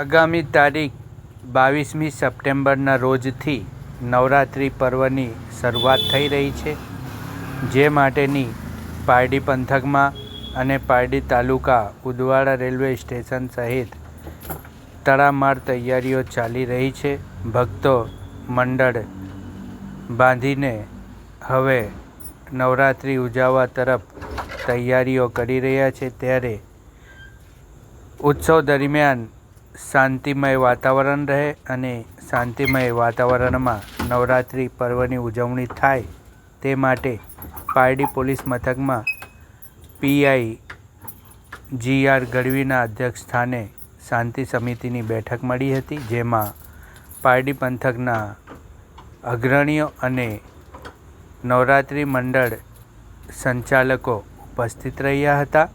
આગામી તારીખ બાવીસમી સપ્ટેમ્બરના રોજથી નવરાત્રિ પર્વની શરૂઆત થઈ રહી છે, જે માટેની પારડી પંથકમાં અને પારડી તાલુકા ઉદવાડા રેલવે સ્ટેશન સહિત તડામાર તૈયારીઓ ચાલી રહી છે. ભક્તો મંડળ બાંધીને હવે નવરાત્રિ ઉજવવા તરફ તૈયારીઓ કરી રહ્યા છે. ત્યારે ઉત્સવ દરમિયાન શાંતિમય વાતાવરણ રહે અને શાંતિમય વાતાવરણમાં નવરાત્રિ પર્વની ઉજવણી થાય તે માટે પારડી પોલીસ મથકમાં પીઆઈ જી આર ગઢવીના અધ્યક્ષ સ્થાને શાંતિ સમિતિની બેઠક મળી હતી, જેમાં પારડી પંથકના અગ્રણીઓ અને નવરાત્રિ મંડળ સંચાલકો ઉપસ્થિત રહ્યા હતા.